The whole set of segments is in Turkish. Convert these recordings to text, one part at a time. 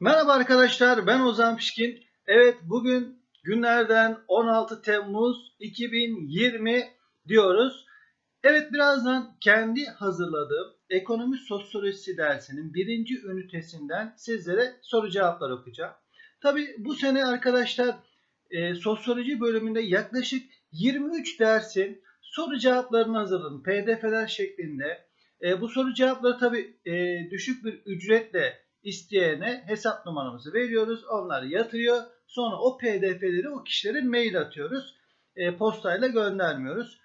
Merhaba arkadaşlar ben Ozan Pişkin. Evet bugün günlerden 16 Temmuz 2020 diyoruz. Evet birazdan kendi hazırladığım ekonomi sosyolojisi dersinin birinci ünitesinden sizlere soru cevaplar okuyacağım. Tabi bu sene arkadaşlar e, sosyoloji bölümünde yaklaşık 23 dersin soru cevaplarını hazırladım. PDF'ler şeklinde. E, bu soru cevapları tabi e, düşük bir ücretle isteyene hesap numaramızı veriyoruz. Onlar yatırıyor. Sonra o pdf'leri o kişilere mail atıyoruz. E, postayla göndermiyoruz.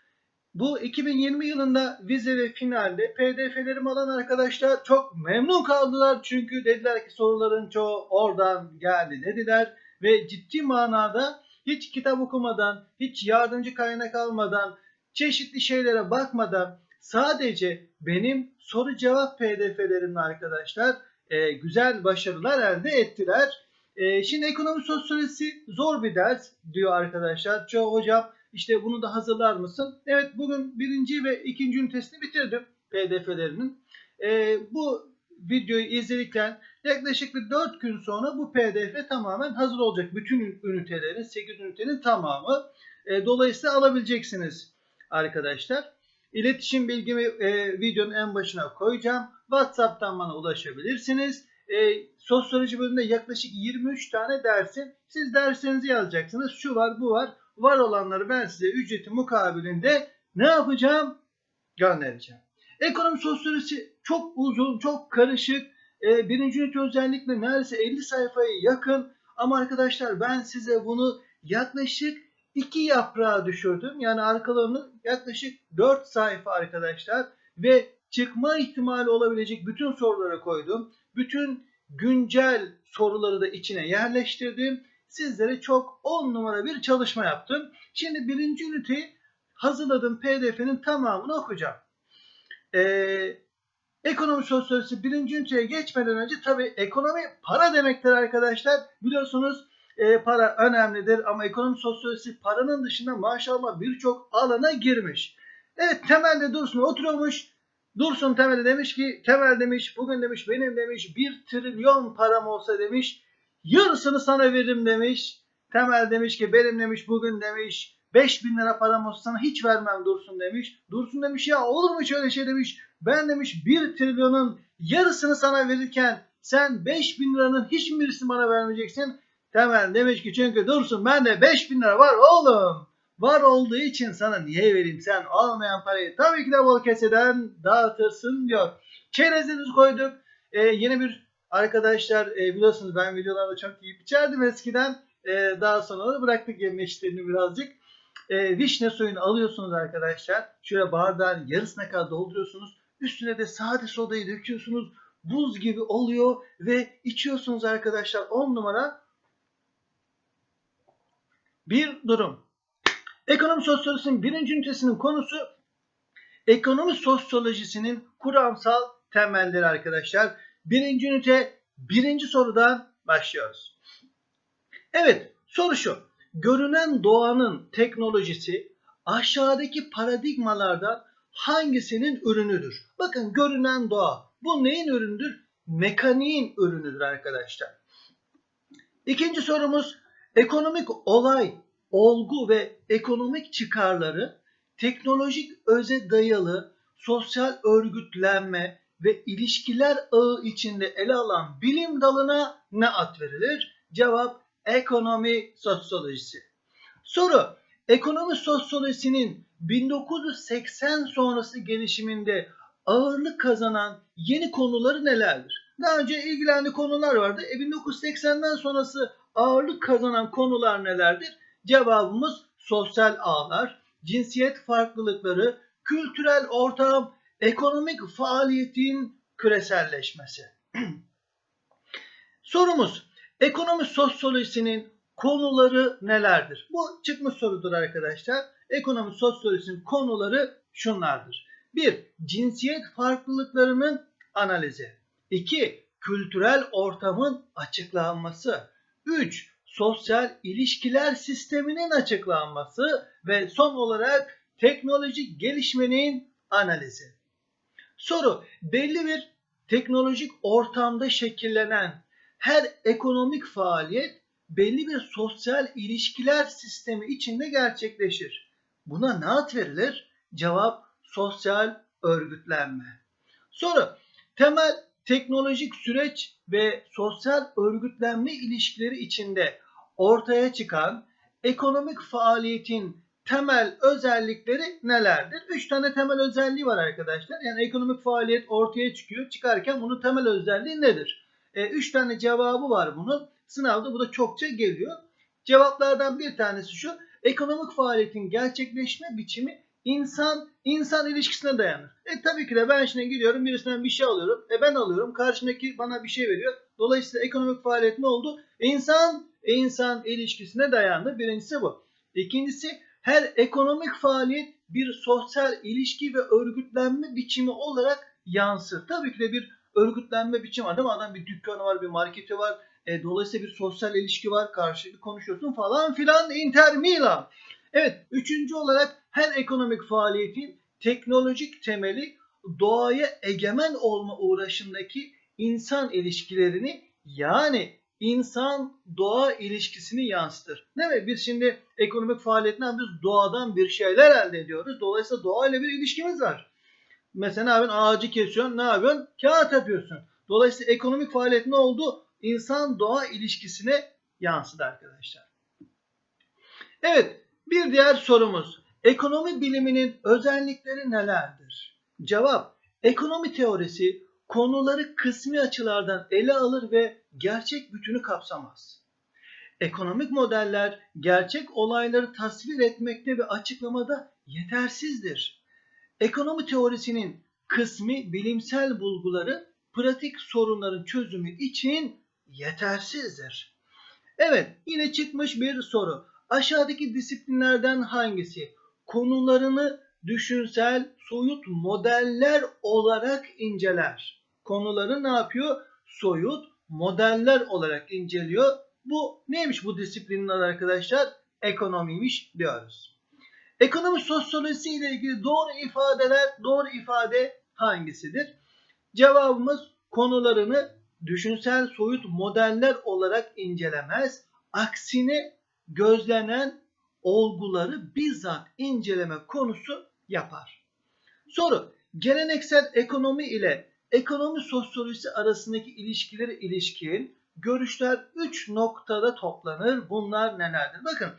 Bu 2020 yılında vize ve finalde pdf'lerimi alan arkadaşlar çok memnun kaldılar. Çünkü dediler ki soruların çoğu oradan geldi dediler. Ve ciddi manada hiç kitap okumadan, hiç yardımcı kaynak almadan, çeşitli şeylere bakmadan sadece benim soru cevap pdf'lerimle arkadaşlar e, güzel başarılar elde ettiler. E, şimdi ekonomi sosyolojisi zor bir ders diyor arkadaşlar. Çoğu hocam işte bunu da hazırlar mısın? Evet bugün birinci ve ikinci ünitesini bitirdim pdf'lerinin. E, bu videoyu izledikten yaklaşık bir 4 gün sonra bu pdf tamamen hazır olacak. Bütün ünitelerin 8 ünitenin tamamı. E, dolayısıyla alabileceksiniz arkadaşlar. İletişim bilgimi e, videonun en başına koyacağım. WhatsApp'tan bana ulaşabilirsiniz. E, sosyoloji bölümünde yaklaşık 23 tane dersin. Siz derslerinizi yazacaksınız. Şu var bu var. Var olanları ben size ücreti mukabilinde ne yapacağım? Göndereceğim. Ekonomi sosyolojisi çok uzun, çok karışık. E, birinci ünite özellikle neredeyse 50 sayfaya yakın. Ama arkadaşlar ben size bunu yaklaşık iki yaprağa düşürdüm. Yani arkalarını yaklaşık 4 sayfa arkadaşlar. Ve çıkma ihtimali olabilecek bütün soruları koydum. Bütün güncel soruları da içine yerleştirdim. Sizlere çok 10 numara bir çalışma yaptım. Şimdi birinci üniteyi hazırladığım pdf'nin tamamını okuyacağım. Ee, ekonomi sosyolojisi birinci üniteye geçmeden önce tabii ekonomi para demektir arkadaşlar. Biliyorsunuz e, para önemlidir ama ekonomi sosyolojisi paranın dışında maşallah birçok alana girmiş. Evet temelde Dursun oturuyormuş. Dursun temelde demiş ki Temel demiş bugün demiş benim demiş bir trilyon param olsa demiş yarısını sana veririm demiş. Temel demiş ki benim demiş bugün demiş 5000 lira param olsa sana hiç vermem Dursun demiş. Dursun demiş ya olur mu şöyle şey demiş. Ben demiş 1 trilyonun yarısını sana verirken sen 5000 liranın hiç mi birisini bana vermeyeceksin? Temel demiş ki çünkü Dursun bende 5000 lira var oğlum. Var olduğu için sana niye vereyim sen almayan parayı tabii ki de bol keseden dağıtırsın diyor. Çerezimizi koyduk. Ee, yeni bir arkadaşlar e, biliyorsunuz ben videolarda çok iyi içerdim eskiden. Ee, daha sonra da bıraktık yeme birazcık. Ee, vişne suyunu alıyorsunuz arkadaşlar. Şöyle bardağın yarısına kadar dolduruyorsunuz. Üstüne de sade sodayı döküyorsunuz. Buz gibi oluyor ve içiyorsunuz arkadaşlar 10 numara bir durum. Ekonomi sosyolojisinin birinci ünitesinin konusu ekonomi sosyolojisinin kuramsal temelleri arkadaşlar. Birinci ünite birinci sorudan başlıyoruz. Evet soru şu. Görünen doğanın teknolojisi aşağıdaki paradigmalardan hangisinin ürünüdür? Bakın görünen doğa. Bu neyin ürünüdür? Mekaniğin ürünüdür arkadaşlar. İkinci sorumuz ekonomik olay olgu ve ekonomik çıkarları teknolojik öze dayalı sosyal örgütlenme ve ilişkiler ağı içinde ele alan bilim dalına ne ad verilir? Cevap ekonomi sosyolojisi. Soru ekonomi sosyolojisinin 1980 sonrası gelişiminde ağırlık kazanan yeni konuları nelerdir? Daha önce ilgilendiği konular vardı. E 1980'den sonrası ağırlık kazanan konular nelerdir? Cevabımız sosyal ağlar, cinsiyet farklılıkları, kültürel ortam, ekonomik faaliyetin küreselleşmesi. Sorumuz, ekonomi sosyolojisinin konuları nelerdir? Bu çıkmış sorudur arkadaşlar. Ekonomi sosyolojisinin konuları şunlardır. 1. Cinsiyet farklılıklarının analizi. 2. Kültürel ortamın açıklanması. 3 sosyal ilişkiler sisteminin açıklanması ve son olarak teknolojik gelişmenin analizi. Soru belli bir teknolojik ortamda şekillenen her ekonomik faaliyet belli bir sosyal ilişkiler sistemi içinde gerçekleşir. Buna ne ad verilir? Cevap sosyal örgütlenme. Soru temel teknolojik süreç ve sosyal örgütlenme ilişkileri içinde ortaya çıkan ekonomik faaliyetin temel özellikleri nelerdir? Üç tane temel özelliği var arkadaşlar. Yani ekonomik faaliyet ortaya çıkıyor. Çıkarken bunun temel özelliği nedir? E, üç tane cevabı var bunun. Sınavda bu da çokça geliyor. Cevaplardan bir tanesi şu. Ekonomik faaliyetin gerçekleşme biçimi insan insan ilişkisine dayanır. E tabii ki de ben şimdi gidiyorum birisinden bir şey alıyorum. E ben alıyorum. Karşımdaki bana bir şey veriyor. Dolayısıyla ekonomik faaliyet ne oldu? İnsan insan ilişkisine dayandı. Birincisi bu. İkincisi her ekonomik faaliyet bir sosyal ilişki ve örgütlenme biçimi olarak yansır. Tabii ki de bir örgütlenme biçimi var değil mi? Adam bir dükkanı var, bir marketi var. E, dolayısıyla bir sosyal ilişki var. Karşılıklı konuşuyorsun falan filan. Inter Milan. Evet, üçüncü olarak her ekonomik faaliyetin teknolojik temeli doğaya egemen olma uğraşındaki insan ilişkilerini yani insan doğa ilişkisini yansıtır. Değil mi? Biz şimdi ekonomik faaliyetten biz doğadan bir şeyler elde ediyoruz. Dolayısıyla doğayla bir ilişkimiz var. Mesela abi ağacı kesiyorsun, ne yapıyorsun? Kağıt yapıyorsun. Dolayısıyla ekonomik faaliyet ne oldu? İnsan doğa ilişkisine yansıdı arkadaşlar. Evet, bir diğer sorumuz. Ekonomi biliminin özellikleri nelerdir? Cevap, ekonomi teorisi konuları kısmi açılardan ele alır ve gerçek bütünü kapsamaz. Ekonomik modeller gerçek olayları tasvir etmekte ve açıklamada yetersizdir. Ekonomi teorisinin kısmi bilimsel bulguları pratik sorunların çözümü için yetersizdir. Evet, yine çıkmış bir soru. Aşağıdaki disiplinlerden hangisi konularını düşünsel soyut modeller olarak inceler? Konuları ne yapıyor? Soyut modeller olarak inceliyor. Bu neymiş bu disiplinin adı arkadaşlar? Ekonomiymiş diyoruz. Ekonomi sosyolojisi ile ilgili doğru ifadeler, doğru ifade hangisidir? Cevabımız konularını düşünsel soyut modeller olarak incelemez. Aksine gözlenen olguları bizzat inceleme konusu yapar. Soru, geleneksel ekonomi ile ekonomi sosyolojisi arasındaki ilişkileri ilişkin görüşler 3 noktada toplanır. Bunlar nelerdir? Bakın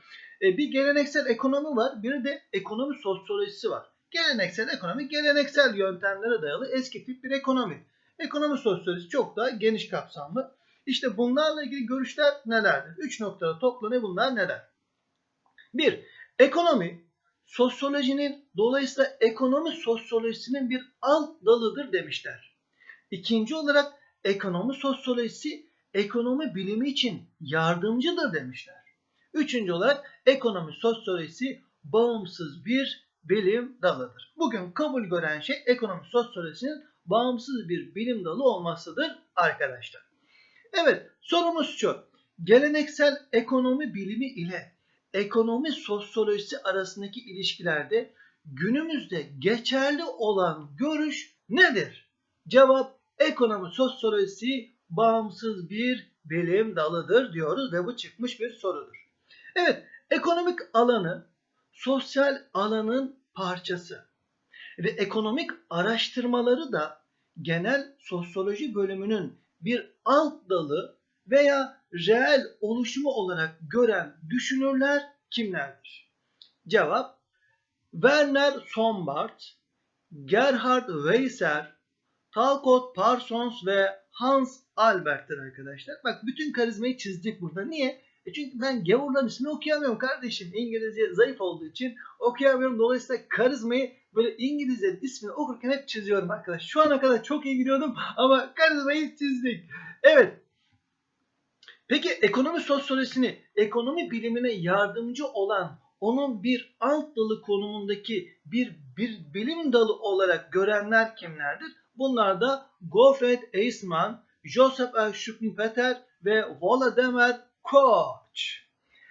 e, bir geleneksel ekonomi var, bir de ekonomi sosyolojisi var. Geleneksel ekonomi geleneksel yöntemlere dayalı eski tip bir ekonomi. Ekonomi sosyolojisi çok daha geniş kapsamlı. İşte bunlarla ilgili görüşler nelerdir? 3 noktada toplanıyor bunlar neler? 1. Ekonomi sosyolojinin dolayısıyla ekonomi sosyolojisinin bir alt dalıdır demişler. İkinci olarak ekonomi sosyolojisi ekonomi bilimi için yardımcıdır demişler. Üçüncü olarak ekonomi sosyolojisi bağımsız bir bilim dalıdır. Bugün kabul gören şey ekonomi sosyolojisinin bağımsız bir bilim dalı olmasıdır arkadaşlar. Evet sorumuz şu. Geleneksel ekonomi bilimi ile ekonomi sosyolojisi arasındaki ilişkilerde günümüzde geçerli olan görüş nedir? Cevap ekonomi sosyolojisi bağımsız bir bilim dalıdır diyoruz ve bu çıkmış bir sorudur. Evet, ekonomik alanı sosyal alanın parçası ve ekonomik araştırmaları da genel sosyoloji bölümünün bir alt dalı veya reel oluşumu olarak gören düşünürler kimlerdir? Cevap Werner Sombart, Gerhard Weiser, Talcott Parsons ve Hans Albert'tir arkadaşlar. Bak bütün karizmayı çizdik burada. Niye? E çünkü ben gavurların ismini okuyamıyorum kardeşim. İngilizce zayıf olduğu için okuyamıyorum. Dolayısıyla karizmayı böyle İngilizce ismini okurken hep çiziyorum arkadaşlar. Şu ana kadar çok iyi gidiyordum ama karizmayı çizdik. Evet. Peki ekonomi sosyolojisini, ekonomi bilimine yardımcı olan onun bir alt dalı konumundaki bir, bir bilim dalı olarak görenler kimlerdir? Bunlar da Gottfried Eismann, Joseph L. Schumpeter ve Volodymyr Koch.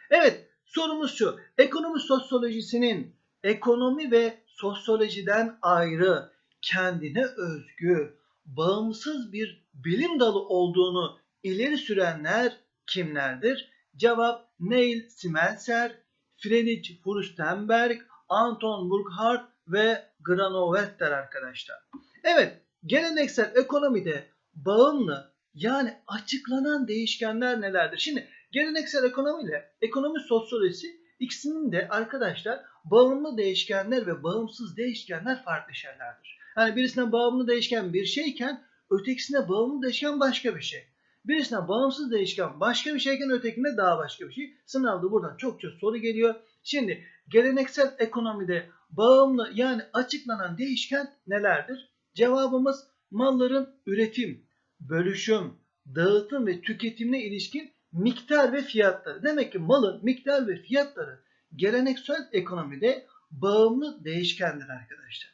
Evet sorumuz şu. Ekonomi sosyolojisinin ekonomi ve sosyolojiden ayrı, kendine özgü, bağımsız bir bilim dalı olduğunu ileri sürenler kimlerdir? Cevap Neil Smeltzer, Friedrich Furstenberg, Anton Burkhardt ve Granovetter arkadaşlar. Evet, geleneksel ekonomide bağımlı yani açıklanan değişkenler nelerdir? Şimdi geleneksel ekonomi ile ekonomi sosyolojisi ikisinin de arkadaşlar bağımlı değişkenler ve bağımsız değişkenler farklı şeylerdir. Yani birisine bağımlı değişken bir şeyken ötekisine bağımlı değişken başka bir şey. Birisine bağımsız değişken başka bir şeyken ötekine daha başka bir şey. Sınavda buradan çokça soru geliyor. Şimdi geleneksel ekonomide bağımlı yani açıklanan değişken nelerdir? Cevabımız malların üretim, bölüşüm, dağıtım ve tüketimine ilişkin miktar ve fiyatları. Demek ki malın miktar ve fiyatları geleneksel ekonomide bağımlı değişkendir arkadaşlar.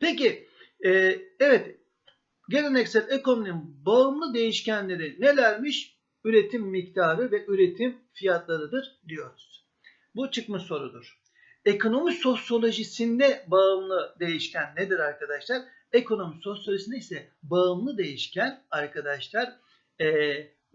Peki e, evet geleneksel ekonominin bağımlı değişkenleri nelermiş? Üretim miktarı ve üretim fiyatlarıdır diyoruz. Bu çıkmış sorudur. Ekonomi sosyolojisinde bağımlı değişken nedir arkadaşlar? Ekonomi sosyolojisinde ise bağımlı değişken arkadaşlar e,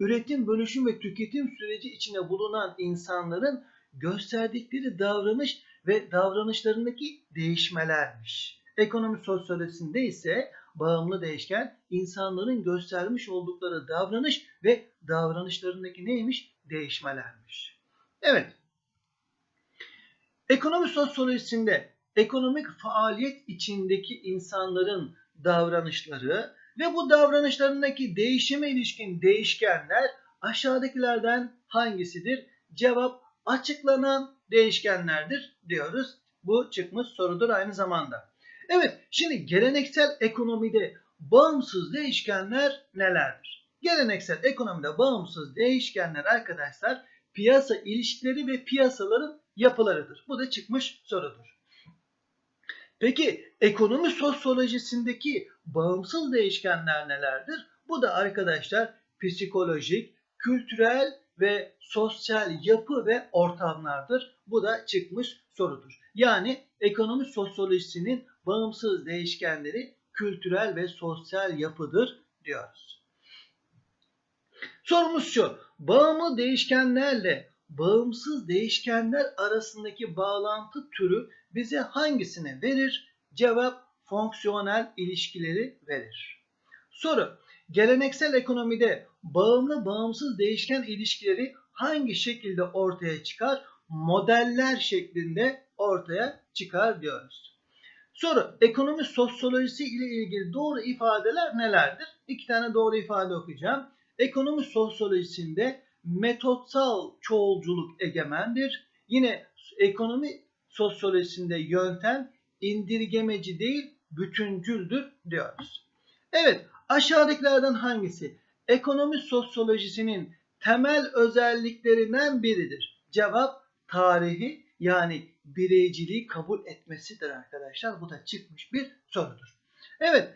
üretim, bölüşüm ve tüketim süreci içinde bulunan insanların gösterdikleri davranış ve davranışlarındaki değişmelermiş. Ekonomi sosyolojisinde ise bağımlı değişken insanların göstermiş oldukları davranış ve davranışlarındaki neymiş? Değişmelermiş. Evet. Ekonomi sosyolojisinde ekonomik faaliyet içindeki insanların davranışları ve bu davranışlarındaki değişime ilişkin değişkenler aşağıdakilerden hangisidir? Cevap açıklanan değişkenlerdir diyoruz. Bu çıkmış sorudur aynı zamanda. Evet, şimdi geleneksel ekonomide bağımsız değişkenler nelerdir? Geleneksel ekonomide bağımsız değişkenler arkadaşlar piyasa ilişkileri ve piyasaların yapılarıdır. Bu da çıkmış sorudur. Peki ekonomi sosyolojisindeki bağımsız değişkenler nelerdir? Bu da arkadaşlar psikolojik, kültürel ve sosyal yapı ve ortamlardır. Bu da çıkmış sorudur. Yani ekonomi sosyolojisinin bağımsız değişkenleri kültürel ve sosyal yapıdır diyoruz. Sorumuz şu. Bağımlı değişkenlerle bağımsız değişkenler arasındaki bağlantı türü bize hangisini verir? Cevap fonksiyonel ilişkileri verir. Soru. Geleneksel ekonomide bağımlı bağımsız değişken ilişkileri hangi şekilde ortaya çıkar? Modeller şeklinde ortaya çıkar diyoruz. Soru. Ekonomi sosyolojisi ile ilgili doğru ifadeler nelerdir? İki tane doğru ifade okuyacağım. Ekonomi sosyolojisinde metotsal çoğulculuk egemendir. Yine ekonomi sosyolojisinde yöntem indirgemeci değil bütüncüldür diyoruz. Evet aşağıdakilerden hangisi ekonomi sosyolojisinin temel özelliklerinden biridir? Cevap tarihi yani bireyciliği kabul etmesidir arkadaşlar. Bu da çıkmış bir sorudur. Evet,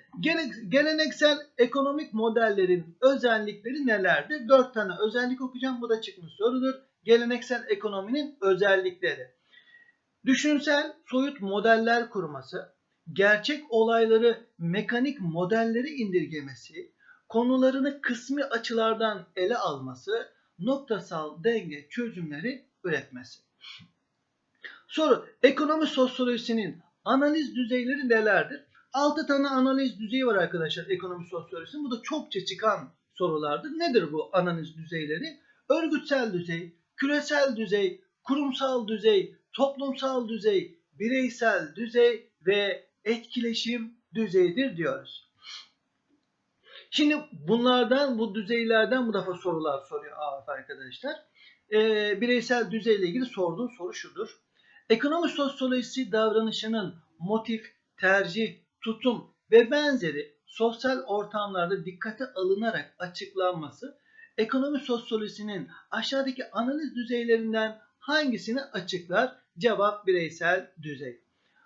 geleneksel ekonomik modellerin özellikleri nelerdir? Dört tane özellik okuyacağım. Bu da çıkmış sorudur. Geleneksel ekonominin özellikleri. Düşünsel soyut modeller kurması, gerçek olayları mekanik modelleri indirgemesi, konularını kısmi açılardan ele alması, noktasal denge çözümleri üretmesi. Soru, ekonomi sosyolojisinin analiz düzeyleri nelerdir? 6 tane analiz düzeyi var arkadaşlar ekonomi sosyolojisinin. Bu da çokça çıkan sorulardır. Nedir bu analiz düzeyleri? Örgütsel düzey, küresel düzey, kurumsal düzey, toplumsal düzey, bireysel düzey ve etkileşim düzeyidir diyoruz. Şimdi bunlardan, bu düzeylerden bu defa sorular soruyor arkadaşlar. Ee, bireysel düzeyle ilgili sorduğu soru şudur. Ekonomi sosyolojisi davranışının motif, tercih, tutum ve benzeri sosyal ortamlarda dikkate alınarak açıklanması ekonomi sosyolojisinin aşağıdaki analiz düzeylerinden hangisini açıklar? Cevap bireysel düzey.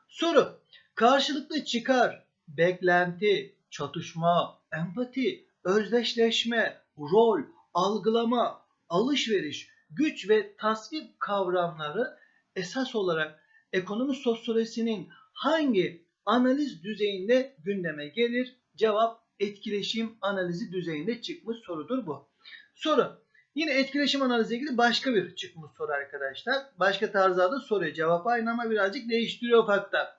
Soru. Karşılıklı çıkar, beklenti, çatışma, empati, özdeşleşme, rol, algılama, alışveriş, güç ve tasvip kavramları esas olarak ekonomi sosyolojisinin hangi analiz düzeyinde gündeme gelir? Cevap etkileşim analizi düzeyinde çıkmış sorudur bu. Soru. Yine etkileşim analiziyle ilgili başka bir çıkmış soru arkadaşlar. Başka tarzlarda soruyor. Cevap aynı ama birazcık değiştiriyor ufakta.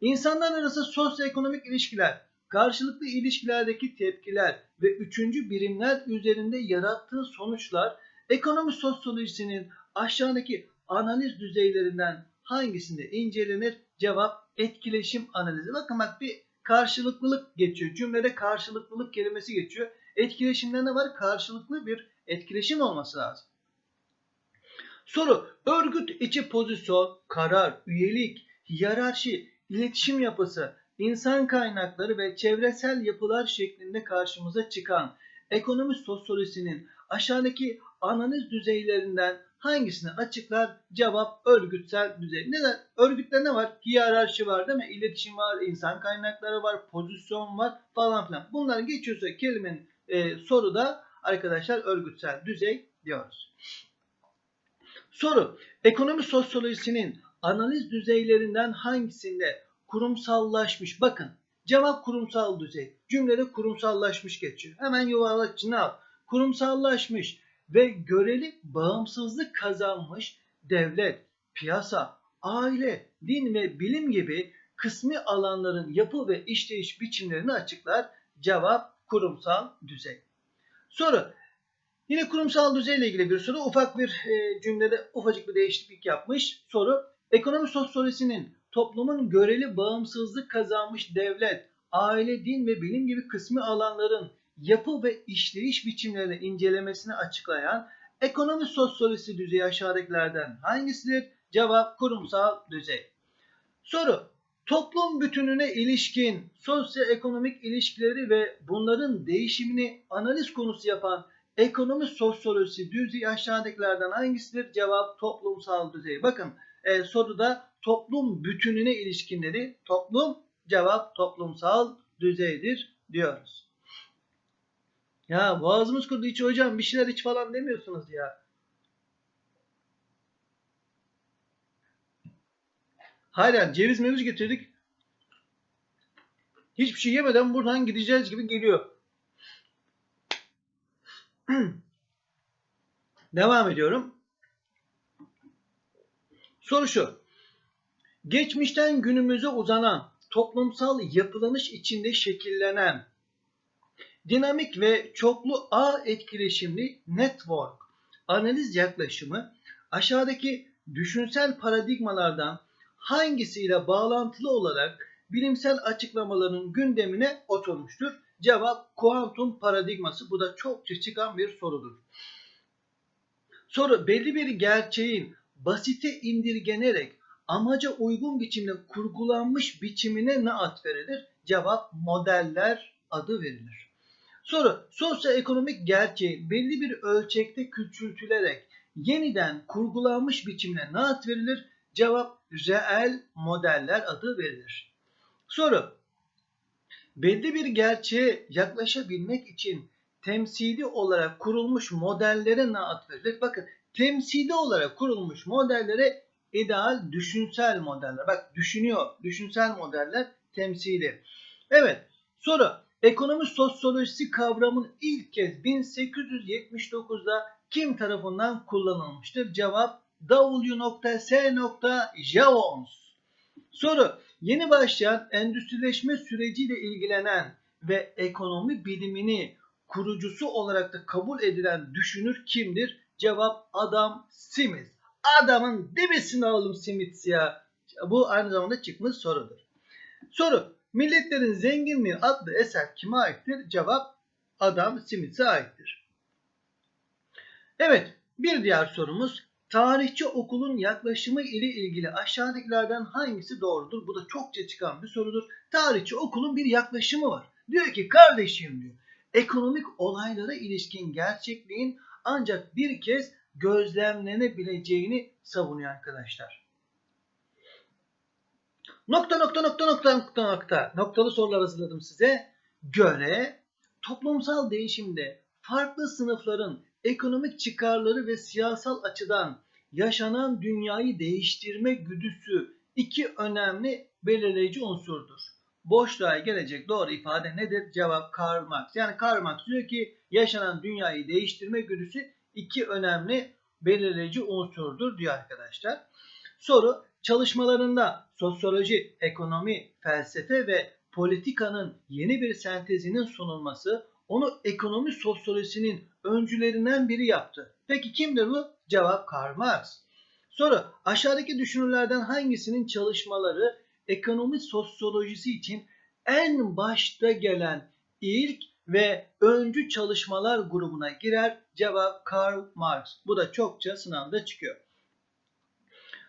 İnsanlar arası sosyoekonomik ilişkiler, karşılıklı ilişkilerdeki tepkiler ve üçüncü birimler üzerinde yarattığı sonuçlar ekonomi sosyolojisinin aşağıdaki analiz düzeylerinden hangisinde incelenir? Cevap etkileşim analizi. Bakın bak bir karşılıklılık geçiyor. Cümlede karşılıklılık kelimesi geçiyor. Etkileşimde ne var? Karşılıklı bir etkileşim olması lazım. Soru. Örgüt içi pozisyon, karar, üyelik, hiyerarşi, iletişim yapısı, insan kaynakları ve çevresel yapılar şeklinde karşımıza çıkan ekonomi sosyolojisinin aşağıdaki analiz düzeylerinden hangisini açıklar? Cevap örgütsel düzey. Neden? Örgütte ne var? Hiyerarşi var değil mi? İletişim var, insan kaynakları var, pozisyon var falan filan. Bunlar geçiyorsa kelimenin e, soruda arkadaşlar örgütsel düzey diyoruz. Soru. Ekonomi sosyolojisinin analiz düzeylerinden hangisinde kurumsallaşmış? Bakın cevap kurumsal düzey. Cümlede kurumsallaşmış geçiyor. Hemen yuvarlak içine al. Kurumsallaşmış ve göreli bağımsızlık kazanmış devlet, piyasa, aile, din ve bilim gibi kısmi alanların yapı ve işleyiş biçimlerini açıklar. Cevap kurumsal düzey. Soru. Yine kurumsal düzeyle ilgili bir soru. Ufak bir e, cümlede ufacık bir değişiklik yapmış. Soru. Ekonomi sosyolojisinin toplumun göreli bağımsızlık kazanmış devlet, aile, din ve bilim gibi kısmi alanların yapı ve işleyiş biçimlerini incelemesini açıklayan ekonomi sosyolojisi düzeyi aşağıdakilerden hangisidir? Cevap kurumsal düzey. Soru. Toplum bütününe ilişkin sosyoekonomik ilişkileri ve bunların değişimini analiz konusu yapan ekonomi sosyolojisi düzeyi aşağıdakilerden hangisidir? Cevap toplumsal düzey. Bakın e, soruda toplum bütününe ilişkinleri toplum cevap toplumsal düzeydir diyoruz. Ya boğazımız kurudu hiç hocam bir şeyler iç falan demiyorsunuz ya. Hala ceviz meviz getirdik. Hiçbir şey yemeden buradan gideceğiz gibi geliyor. Devam ediyorum. Soru şu. Geçmişten günümüze uzanan toplumsal yapılanış içinde şekillenen dinamik ve çoklu ağ etkileşimli network analiz yaklaşımı aşağıdaki düşünsel paradigmalardan hangisiyle bağlantılı olarak bilimsel açıklamaların gündemine oturmuştur? Cevap kuantum paradigması. Bu da çokça çıkan bir sorudur. Soru belli bir gerçeğin basite indirgenerek amaca uygun biçimde kurgulanmış biçimine ne ad verilir? Cevap modeller adı verilir. Soru sosyoekonomik gerçeği belli bir ölçekte küçültülerek yeniden kurgulanmış biçimine ne ad verilir? Cevap reel modeller adı verilir. Soru belli bir gerçeğe yaklaşabilmek için temsili olarak kurulmuş modellere ne ad verilir? Bakın temsili olarak kurulmuş modellere ideal düşünsel modeller. Bak düşünüyor. Düşünsel modeller temsili. Evet. Soru. Ekonomi sosyolojisi kavramın ilk kez 1879'da kim tarafından kullanılmıştır? Cevap W.S. Soru. Yeni başlayan endüstrileşme süreciyle ilgilenen ve ekonomi bilimini kurucusu olarak da kabul edilen düşünür kimdir? Cevap Adam Smith. Adamın dibisini alalım Smith ya. Bu aynı zamanda çıkmış sorudur. Soru. Milletlerin Zenginliği adlı eser kime aittir? Cevap Adam Smith'e aittir. Evet, bir diğer sorumuz tarihçi okulun yaklaşımı ile ilgili aşağıdakilerden hangisi doğrudur? Bu da çokça çıkan bir sorudur. Tarihçi okulun bir yaklaşımı var. Diyor ki kardeşim diyor ekonomik olaylara ilişkin gerçekliğin ancak bir kez gözlemlenebileceğini savunuyor arkadaşlar. Nokta nokta nokta nokta nokta nokta noktalı sorular hazırladım size. Göre toplumsal değişimde farklı sınıfların ekonomik çıkarları ve siyasal açıdan yaşanan dünyayı değiştirme güdüsü iki önemli belirleyici unsurdur. boşluğa gelecek doğru ifade nedir? Cevap Karl Marx. Yani Karl Marx diyor ki yaşanan dünyayı değiştirme güdüsü iki önemli belirleyici unsurdur diyor arkadaşlar. Soru çalışmalarında sosyoloji, ekonomi, felsefe ve politikanın yeni bir sentezinin sunulması onu ekonomi sosyolojisinin öncülerinden biri yaptı. Peki kimdir bu? Cevap Karl Marx. Soru aşağıdaki düşünürlerden hangisinin çalışmaları ekonomi sosyolojisi için en başta gelen ilk ve öncü çalışmalar grubuna girer? Cevap Karl Marx. Bu da çokça sınavda çıkıyor.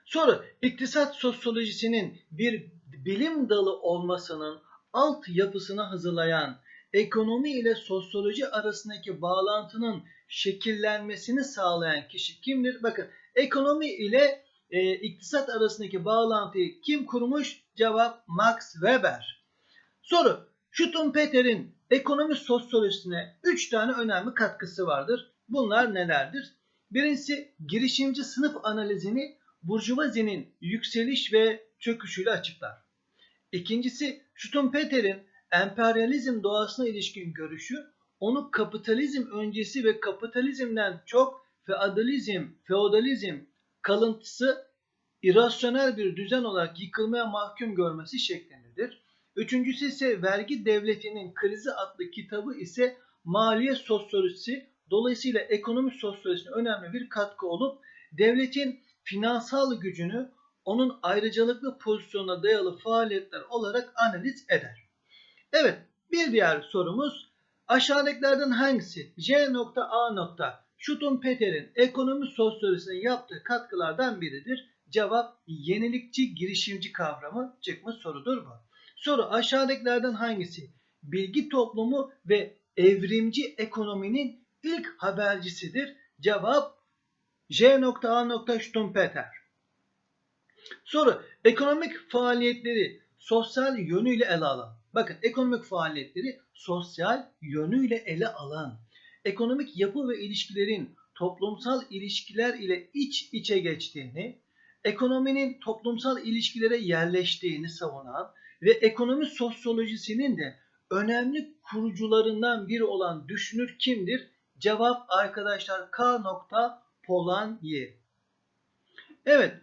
Soru iktisat sosyolojisinin bir bilim dalı olmasının alt yapısını hazırlayan ekonomi ile sosyoloji arasındaki bağlantının şekillenmesini sağlayan kişi kimdir? Bakın ekonomi ile e, iktisat arasındaki bağlantıyı kim kurmuş? Cevap Max Weber. Soru Schumpeter'in ekonomi sosyolojisine 3 tane önemli katkısı vardır. Bunlar nelerdir? Birincisi girişimci sınıf analizini Burjuvazinin yükseliş ve çöküşüyle açıklar. İkincisi Schumpeter'in emperyalizm doğasına ilişkin görüşü onu kapitalizm öncesi ve kapitalizmden çok feodalizm, feodalizm kalıntısı irrasyonel bir düzen olarak yıkılmaya mahkum görmesi şeklindedir. Üçüncüsü ise vergi devletinin krizi adlı kitabı ise maliye sosyolojisi dolayısıyla ekonomi sosyolojisine önemli bir katkı olup devletin finansal gücünü onun ayrıcalıklı pozisyonuna dayalı faaliyetler olarak analiz eder. Evet bir diğer sorumuz aşağıdakilerden hangisi J nokta A nokta Schumpeter'in ekonomi sosyolojisine yaptığı katkılardan biridir? Cevap yenilikçi girişimci kavramı çıkmış sorudur bu. Soru aşağıdakilerden hangisi? Bilgi toplumu ve evrimci ekonominin ilk habercisidir. Cevap J nokta A nokta Schumpeter. Soru ekonomik faaliyetleri sosyal yönüyle ele alan. Bakın ekonomik faaliyetleri sosyal yönüyle ele alan, ekonomik yapı ve ilişkilerin toplumsal ilişkiler ile iç içe geçtiğini, ekonominin toplumsal ilişkilere yerleştiğini savunan ve ekonomi sosyolojisinin de önemli kurucularından biri olan düşünür kimdir? Cevap arkadaşlar K. Polanyi. Evet,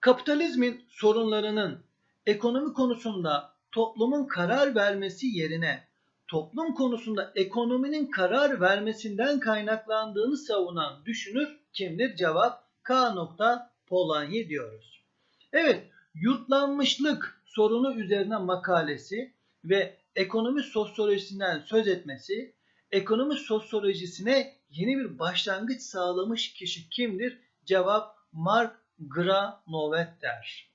kapitalizmin sorunlarının ekonomi konusunda toplumun karar vermesi yerine toplum konusunda ekonominin karar vermesinden kaynaklandığını savunan düşünür kimdir? Cevap K. Polanyi diyoruz. Evet, yurtlanmışlık sorunu üzerine makalesi ve ekonomi sosyolojisinden söz etmesi, ekonomi sosyolojisine yeni bir başlangıç sağlamış kişi kimdir? Cevap Mark Granovetter.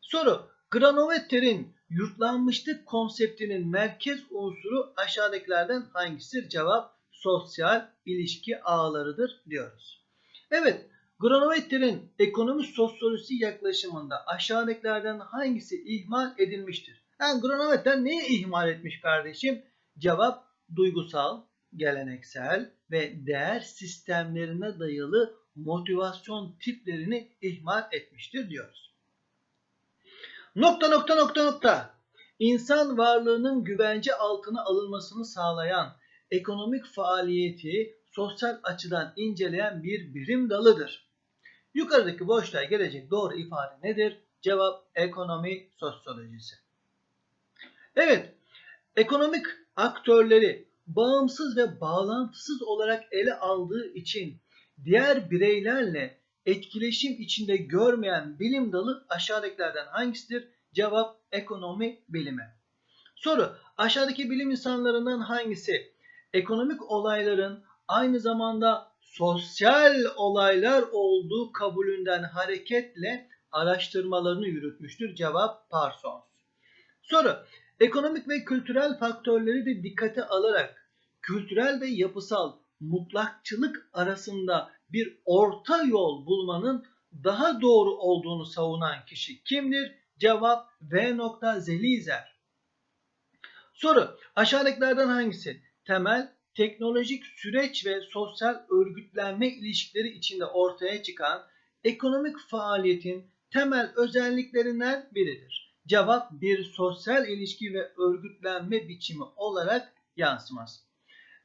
Soru, Granovetter'in yurtlanmışlık konseptinin merkez unsuru aşağıdakilerden hangisidir? Cevap sosyal ilişki ağlarıdır diyoruz. Evet, Granovetter'in ekonomi sosyolojisi yaklaşımında aşağıdakilerden hangisi ihmal edilmiştir? Yani Granovetter neyi ihmal etmiş kardeşim? Cevap duygusal, geleneksel ve değer sistemlerine dayalı motivasyon tiplerini ihmal etmiştir diyoruz. Nokta nokta nokta nokta. İnsan varlığının güvence altına alınmasını sağlayan ekonomik faaliyeti sosyal açıdan inceleyen bir birim dalıdır. Yukarıdaki boşluğa gelecek doğru ifade nedir? Cevap ekonomi sosyolojisi. Evet, ekonomik aktörleri bağımsız ve bağlantısız olarak ele aldığı için diğer bireylerle etkileşim içinde görmeyen bilim dalı aşağıdakilerden hangisidir? Cevap ekonomi bilimi. Soru aşağıdaki bilim insanlarından hangisi ekonomik olayların aynı zamanda sosyal olaylar olduğu kabulünden hareketle araştırmalarını yürütmüştür? Cevap Parsons. Soru ekonomik ve kültürel faktörleri de dikkate alarak kültürel ve yapısal mutlakçılık arasında bir orta yol bulmanın daha doğru olduğunu savunan kişi kimdir? Cevap V. Zelizer. Soru aşağıdakilerden hangisi? Temel teknolojik süreç ve sosyal örgütlenme ilişkileri içinde ortaya çıkan ekonomik faaliyetin temel özelliklerinden biridir. Cevap bir sosyal ilişki ve örgütlenme biçimi olarak yansımaz.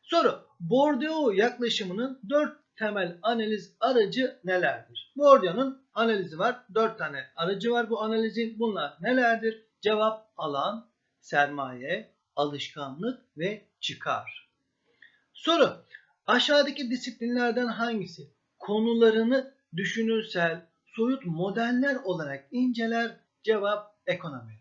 Soru. Bordeaux yaklaşımının dört temel analiz aracı nelerdir? Bordeaux'un analizi var. Dört tane aracı var bu analizin. Bunlar nelerdir? Cevap alan, sermaye, alışkanlık ve çıkar. Soru. Aşağıdaki disiplinlerden hangisi konularını düşünürsel, soyut modeller olarak inceler? Cevap ekonomi.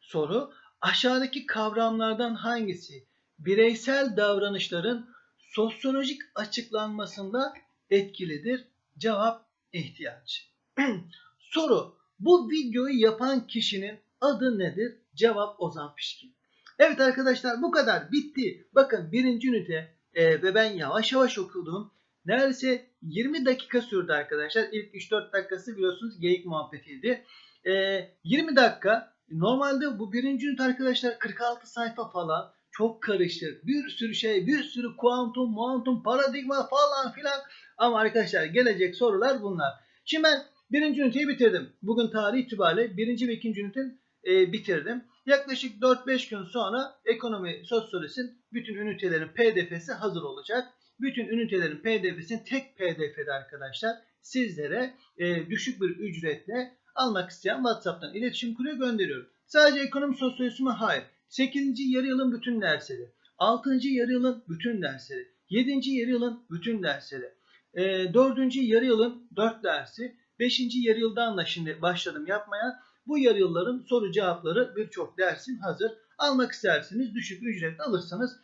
Soru. Aşağıdaki kavramlardan hangisi bireysel davranışların sosyolojik açıklanmasında etkilidir? Cevap ihtiyaç. Soru. Bu videoyu yapan kişinin adı nedir? Cevap Ozan Pişkin. Evet arkadaşlar bu kadar bitti. Bakın birinci ünite e, ve ben yavaş yavaş okudum. Neredeyse 20 dakika sürdü arkadaşlar. İlk 3-4 dakikası biliyorsunuz geyik muhabbetiydi. E, 20 dakika. Normalde bu birinci ünite arkadaşlar 46 sayfa falan. Çok karışık. Bir sürü şey, bir sürü kuantum, muantum, paradigma falan filan. Ama arkadaşlar gelecek sorular bunlar. Şimdi ben birinci üniteyi bitirdim. Bugün tarih itibariyle birinci ve ikinci üniteyi e, bitirdim. Yaklaşık 4-5 gün sonra ekonomi sosyolojisinin bütün ünitelerin pdf'si hazır olacak. Bütün ünitelerin pdf'sini tek pdf'de arkadaşlar sizlere e, düşük bir ücretle almak isteyen WhatsApp'tan iletişim kuruyor gönderiyorum. Sadece ekonomi sosyolojisi mi? Hayır. 8. yarı yılın bütün dersleri, 6. yarı yılın bütün dersleri, 7. yarı yılın bütün dersleri, e, 4. yarı yılın 4 dersi, 5. yarı yıldan da şimdi başladım yapmaya. Bu yarı yılların soru cevapları birçok dersim hazır. Almak isterseniz düşük ücret alırsanız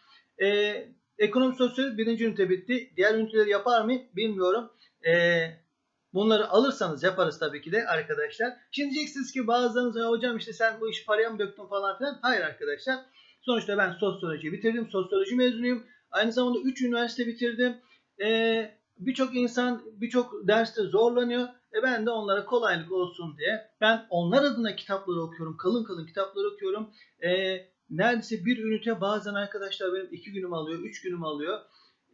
e, ekonomi sosyoloji birinci ünite bitti. Diğer üniteleri yapar mı bilmiyorum. E, bunları alırsanız yaparız tabii ki de arkadaşlar. Şimdi diyeceksiniz ki bazılarınız "Ya hocam işte sen bu iş paraya mı döktün falan filan. Hayır arkadaşlar. Sonuçta ben sosyoloji bitirdim. Sosyoloji mezunuyum. Aynı zamanda 3 üniversite bitirdim. E, birçok insan birçok derste zorlanıyor. E ben de onlara kolaylık olsun diye ben onlar adına kitapları okuyorum. Kalın kalın kitapları okuyorum. E, neredeyse bir ünite bazen arkadaşlar benim iki günüm alıyor, üç günüm alıyor.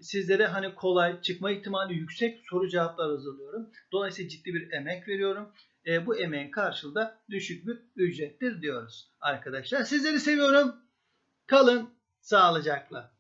Sizlere hani kolay, çıkma ihtimali yüksek soru cevaplar hazırlıyorum. Dolayısıyla ciddi bir emek veriyorum. E, bu emeğin karşılığında düşük bir ücrettir diyoruz arkadaşlar. Sizleri seviyorum. Kalın sağlıcakla.